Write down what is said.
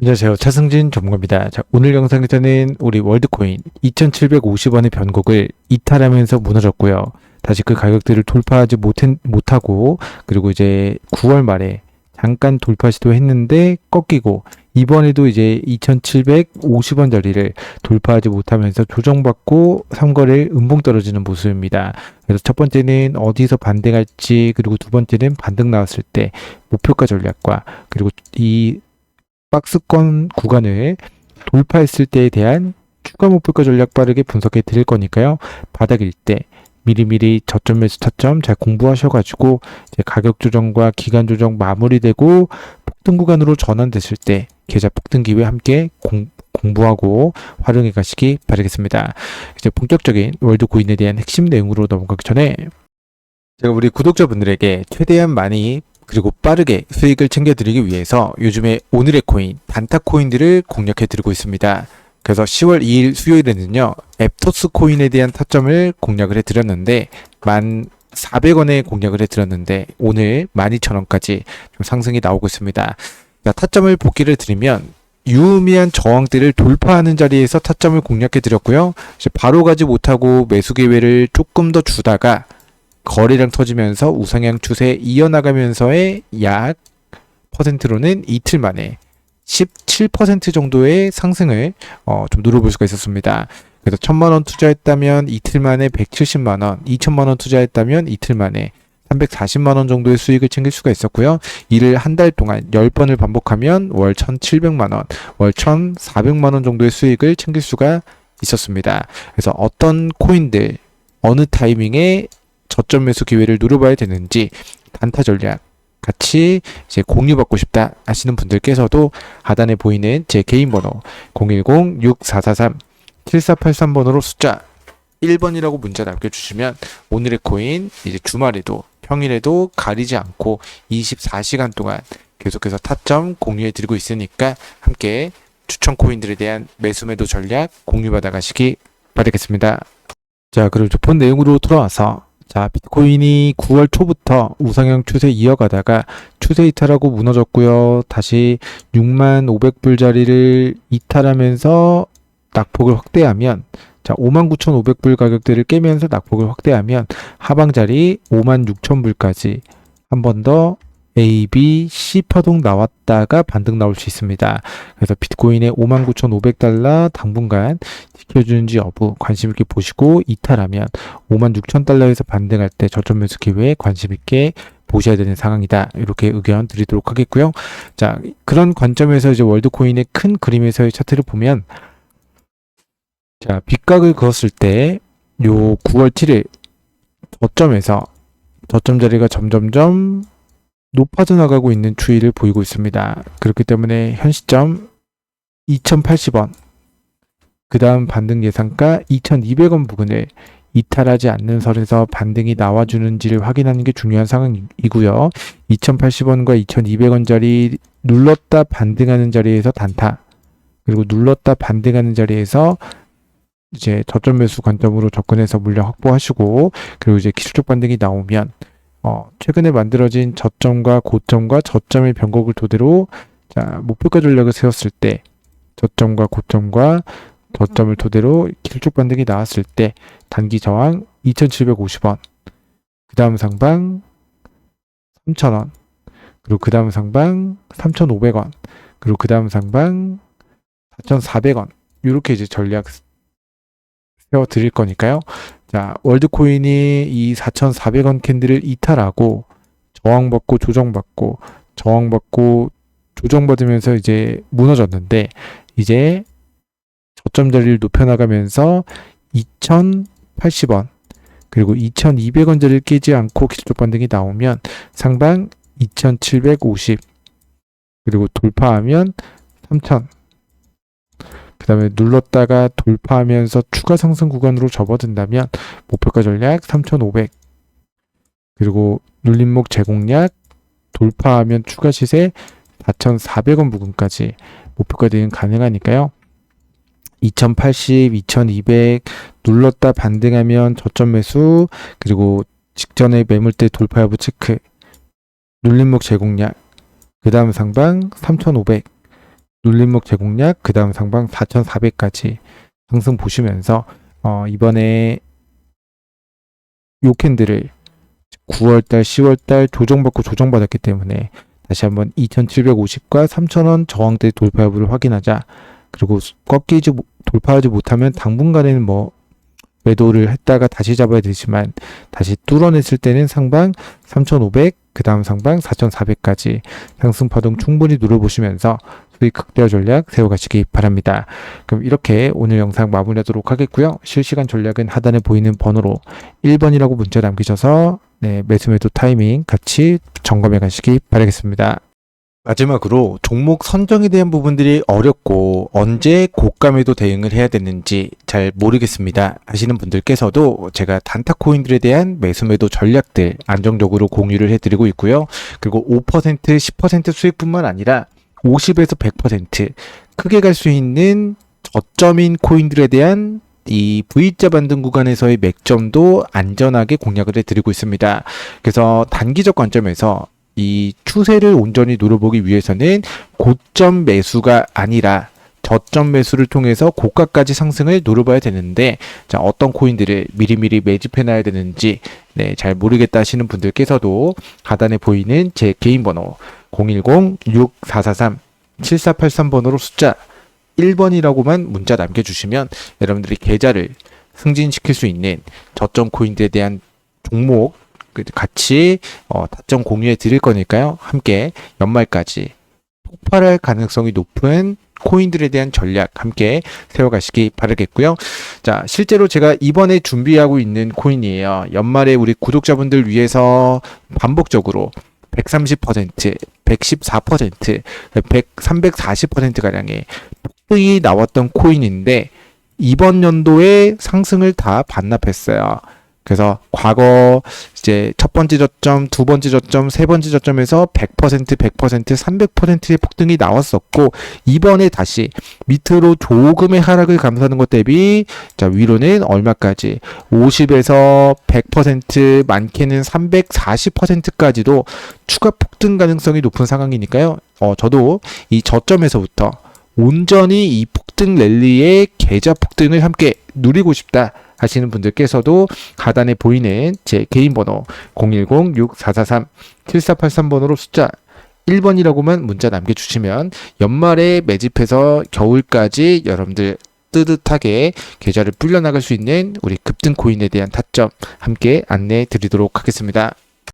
안녕하세요. 차승진 전문가입니다. 자, 오늘 영상에서는 우리 월드코인 2,750원의 변곡을 이탈하면서 무너졌고요. 다시 그 가격대를 돌파하지 못한, 못하고, 그리고 이제 9월 말에 잠깐 돌파 시도했는데 꺾이고, 이번에도 이제 2,750원짜리를 돌파하지 못하면서 조정받고 3거래일 음봉 떨어지는 모습입니다. 그래서 첫 번째는 어디서 반등할지, 그리고 두 번째는 반등 나왔을 때 목표가 전략과, 그리고 이 박스권 구간을 돌파했을 때에 대한 추가 목표가 전략 빠르게 분석해 드릴 거니까요. 바닥일 때 미리미리 저점 매수 타점 잘 공부하셔가지고 가격 조정과 기간 조정 마무리되고 폭 등 구간으로 전환됐을 때 계좌 폭등 기회 함께 공, 공부하고 활용해 가시기 바라겠습니다. 이제 본격적인 월드 코인에 대한 핵심 내용으로 넘어가기 전에 제가 우리 구독자분들에게 최대한 많이 그리고 빠르게 수익을 챙겨드리기 위해서 요즘에 오늘의 코인, 단타 코인들을 공략해 드리고 있습니다. 그래서 10월 2일 수요일에는요, 앱토스 코인에 대한 타점을 공략을 해 드렸는데, 1,400원에 공략을 해드렸는데, 오늘 12,000원까지 좀 상승이 나오고 있습니다. 자, 타점을 복귀를 드리면, 유의미한 저항대를 돌파하는 자리에서 타점을 공략해 드렸고요. 이제 바로 가지 못하고 매수 기회를 조금 더 주다가, 거래량 터지면서 우상향 추세 이어나가면서의 약 퍼센트로는 이틀 만에 17% 정도의 상승을 어, 좀 누려볼 수가 있었습니다. 그래서 1000만 원 투자했다면 이틀 만에 170만 원, 2000만 원 투자했다면 이틀 만에 340만 원 정도의 수익을 챙길 수가 있었고요. 이를 한 달 동안 10번을 반복하면 월 1,700만 원, 월 1,400만 원 정도의 수익을 챙길 수가 있었습니다. 그래서 어떤 코인들 어느 타이밍에 저점 매수 기회를 누려봐야 되는지 단타 전략 같이 이제 공유받고 싶다 하시는 분들께서도 하단에 보이는 제 개인 번호 010-6443-7483번으로 숫자 1번이라고 문자 남겨주시면 오늘의 코인 이제 주말에도 평일에도 가리지 않고 24시간 동안 계속해서 타점 공유해 드리고 있으니까 함께 추천 코인들에 대한 매수 매도 전략 공유 받아 가시기 바라겠습니다. 자, 그리고 본 내용으로 돌아와서 자, 비트코인이 9월 초부터 우상향 추세 이어가다가 추세 이탈하고 무너졌고요. 다시 6만 500불 자리를 이탈하면서 낙폭을 확대하면 자, 59,500불 가격대를 깨면서 낙폭을 확대하면 하방 자리 56,000불까지 한 번 더 A, B, C 파동 나왔다가 반등 나올 수 있습니다. 그래서 비트코인의 59,500달러 당분간 지켜주는지 여부 관심 있게 보시고 이탈하면 56,000달러에서 반등할 때 저점 매수 기회에 관심 있게 보셔야 되는 상황이다. 이렇게 의견 드리도록 하겠고요. 자, 그런 관점에서 이제 월드코인의 큰 그림에서의 차트를 보면 자, 빗각을 그었을 때 요 9월 7일 저점에서 저점 자리가 점점점 높아져 나가고 있는 추이를 보이고 있습니다. 그렇기 때문에 현 시점 2080원, 그 다음 반등 예상가 2200원 부근을 이탈하지 않는 선에서 반등이 나와주는지를 확인하는 게 중요한 상황이고요. 2080원과 2200원짜리 눌렀다 반등하는 자리에서 단타, 그리고 눌렀다 반등하는 자리에서 이제 저점 매수 관점으로 접근해서 물량 확보하시고, 그리고 이제 기술적 반등이 나오면 어, 최근에 만들어진 저점과 고점과 저점의 변곡을 토대로 자, 목표가 전략을 세웠을 때 저점과 고점과 저점을 토대로 길쭉 반등이 나왔을 때 단기 저항 2,750원, 그 다음 상방 3,000원, 그리고 그 다음 상방 3,500원, 그리고 그 다음 상방 4,400원. 이렇게 이제 전략 드릴 거니까요. 자, 월드코인이 이 4,400원 캔들을 이탈하고 저항받고 조정받고 저항받고 조정받으면서 이제 무너졌는데 이제 저점 자리를 높여나가면서 2,080원 그리고 2,200원 자리를 깨지 않고 기술적 반등이 나오면 상방 2,750 그리고 돌파하면 3,000 그 다음에 눌렀다가 돌파하면서 추가 상승 구간으로 접어든다면 목표가 전략 3,500 그리고 눌림목 제공량 돌파하면 추가 시세 4,400원 부근까지 목표가 되는 가능하니까요. 2080, 2200 눌렀다 반등하면 저점 매수 그리고 직전에 매물대 돌파 여부 체크, 눌림목 제공량, 그 다음 상방 3,500, 눌림목 제공량, 그 다음 상방 4,400까지 상승 보시면서 어, 이번에 요 캔들을 9월달, 10월달 조정받고 조정받았기 때문에 다시 한번 2,750과 3,000원 저항대 돌파 여부를 확인하자. 그리고 꺾이지 못- 돌파하지 못하면 당분간에는 뭐 매도를 했다가 다시 잡아야 되지만 다시 뚫어냈을 때는 상방 3,500, 그 다음 상방 4,400까지 상승 파동 충분히 누려보시면서 수익 극대화 전략 세워가시기 바랍니다. 그럼 이렇게 오늘 영상 마무리하도록 하겠고요. 실시간 전략은 하단에 보이는 번호로 1번이라고 문자 남기셔서 네, 매수 매도 타이밍 같이 점검해 가시기 바라겠습니다. 마지막으로 종목 선정에 대한 부분들이 어렵고 언제 고감에도 대응을 해야 되는지 잘 모르겠습니다 하시는 분들께서도 제가 단타 코인들에 대한 매수 매도 전략들 안정적으로 공유를 해드리고 있고요. 그리고 5% 10% 수익뿐만 아니라 50에서 100% 크게 갈 수 있는 저점인 코인들에 대한 이 V자 반등 구간에서의 맥점도 안전하게 공략을 해드리고 있습니다. 그래서 단기적 관점에서 이 추세를 온전히 누려보기 위해서는 고점 매수가 아니라 저점 매수를 통해서 고가까지 상승을 노려봐야 되는데 자 어떤 코인들을 미리미리 매집해 놔야 되는지 네, 잘 모르겠다 하시는 분들께서도 하단에 보이는 제 개인 번호 010-6443-7483번호로 숫자 1번이라고만 문자 남겨주시면 여러분들이 계좌를 승진시킬 수 있는 저점 코인들에 대한 종목 그 같이 어, 타점 공유해 드릴 거니까요. 함께 연말까지 폭발할 가능성이 높은 코인들에 대한 전략 함께 세워가시기 바라겠고요. 자, 실제로 제가 이번에 준비하고 있는 코인이에요. 연말에 우리 구독자분들 위해서 반복적으로 130%, 114%, 100, 340%가량의 폭등이 나왔던 코인인데 이번 연도에 상승을 다 반납했어요. 그래서 과거 이제 첫 번째 저점, 두 번째 저점, 세 번째 저점에서 100%, 100%, 300%의 폭등이 나왔었고 이번에 다시 밑으로 조금의 하락을 감수하는 것 대비 자 위로는 얼마까지 50에서 100% 많게는 340%까지도 추가 폭등 가능성이 높은 상황이니까요. 어 저도 이 저점에서부터 온전히 이 폭등 랠리의 계좌 폭등을 함께 누리고 싶다. 하시는 분들께서도 하단에 보이는 제 개인 번호 010-6443-7483번호로 숫자 1번이라고만 문자 남겨주시면 연말에 매집해서 겨울까지 여러분들 뜨뜻하게 계좌를 불려나갈 수 있는 우리 급등 코인에 대한 타점 함께 안내해 드리도록 하겠습니다.